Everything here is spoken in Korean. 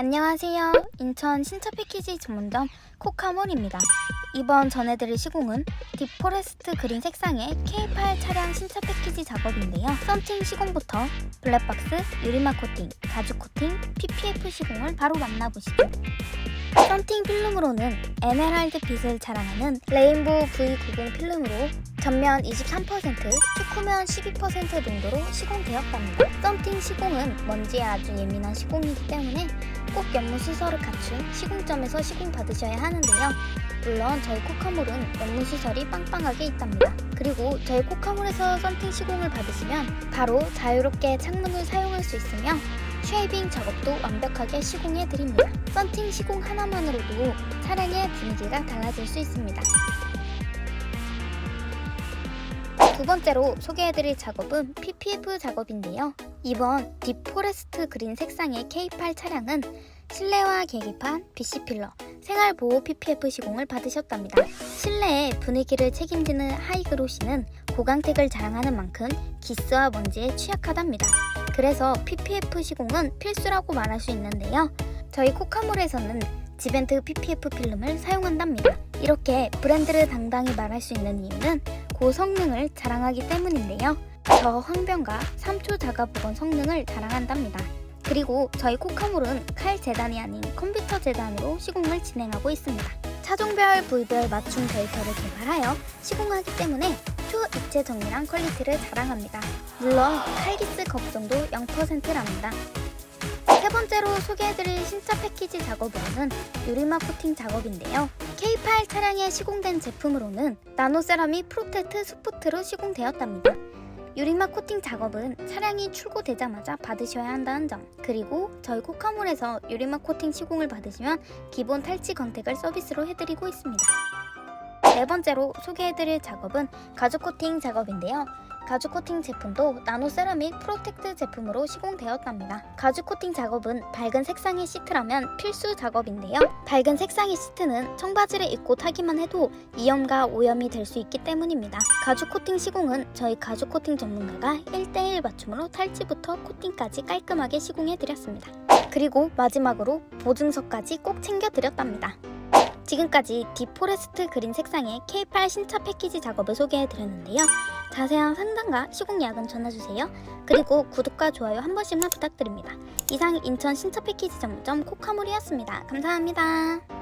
안녕하세요. 인천 신차 패키지 전문점 코카몰입니다. 이번 전해드릴 시공은 딥포레스트 그린 색상의 K8 차량 신차 패키지 작업인데요. 썬팅 시공부터 블랙박스, 유리막 코팅, 가죽 코팅, PPF 시공을 바로 만나보시죠. 썬팅 필름으로는 에메랄드 빛을 자랑하는 레인보우 V90 필름으로 전면 23%, 축후면 12% 정도로 시공되었답니다. 썬팅 시공은 먼지에 아주 예민한 시공이기 때문에 꼭 연무 시설을 갖춘 시공점에서 시공 받으셔야 하는데요. 물론 저희 코카몰은 연무 시설이 빵빵하게 있답니다. 그리고 저희 코카몰에서 썬팅 시공을 받으시면 바로 자유롭게 창문을 사용할 수 있으며 쉐이빙 작업도 완벽하게 시공해 드립니다. 썬팅 시공 하나만으로도 차량의 분위기가 달라질 수 있습니다. 두 번째로 소개해드릴 작업은 PPF 작업인데요. 이번 딥포레스트 그린 색상의 K8 차량은 실내화 계기판, BC 필러, 생활보호 PPF 시공을 받으셨답니다. 실내의 분위기를 책임지는 하이그로시는 고강택을 자랑하는 만큼 기스와 먼지에 취약하답니다. 그래서 PPF 시공은 필수라고 말할 수 있는데요. 저희 코카몰에서는 지벤트 PPF 필름을 사용한답니다. 이렇게 브랜드를 당당히 말할 수 있는 이유는 고성능을 자랑하기 때문인데요. 저 황변과 3초 자가보건 성능을 자랑한답니다. 그리고 저희 코카몰은 칼 재단이 아닌 컴퓨터 재단으로 시공을 진행하고 있습니다. 차종별 부위별 맞춤 데이터를 개발하여 시공하기 때문에 초 입체 정밀한 퀄리티를 자랑합니다. 물론 칼기스 걱정도 0%랍니다. 세 번째로 소개해드릴 신차 패키지 작업으로는 유리막 코팅 작업인데요. K8 차량에 시공된 제품으로는 나노세라믹 프로텍트 스포트로 시공되었답니다. 유리막 코팅 작업은 차량이 출고되자마자 받으셔야 한다는 점 그리고 저희 코카몰에서 유리막 코팅 시공을 받으시면 기본 탈취 건택을 서비스로 해드리고 있습니다. 네 번째로 소개해드릴 작업은 가죽 코팅 작업인데요. 가죽 코팅 제품도 나노 세라믹 프로텍트 제품으로 시공되었답니다. 가죽 코팅 작업은 밝은 색상의 시트라면 필수 작업인데요. 밝은 색상의 시트는 청바지를 입고 타기만 해도 이염과 오염이 될 수 있기 때문입니다. 가죽 코팅 시공은 저희 가죽 코팅 전문가가 1대1 맞춤으로 탈취부터 코팅까지 깔끔하게 시공해드렸습니다. 그리고 마지막으로 보증서까지 꼭 챙겨드렸답니다. 지금까지 딥포레스트 그린 색상의 K8 신차 패키지 작업을 소개해드렸는데요. 자세한 상담과 시공 예약은 전화주세요. 그리고 구독과 좋아요 한 번씩만 부탁드립니다. 이상 인천 신차 패키지 전문점 코카몰이었습니다. 감사합니다.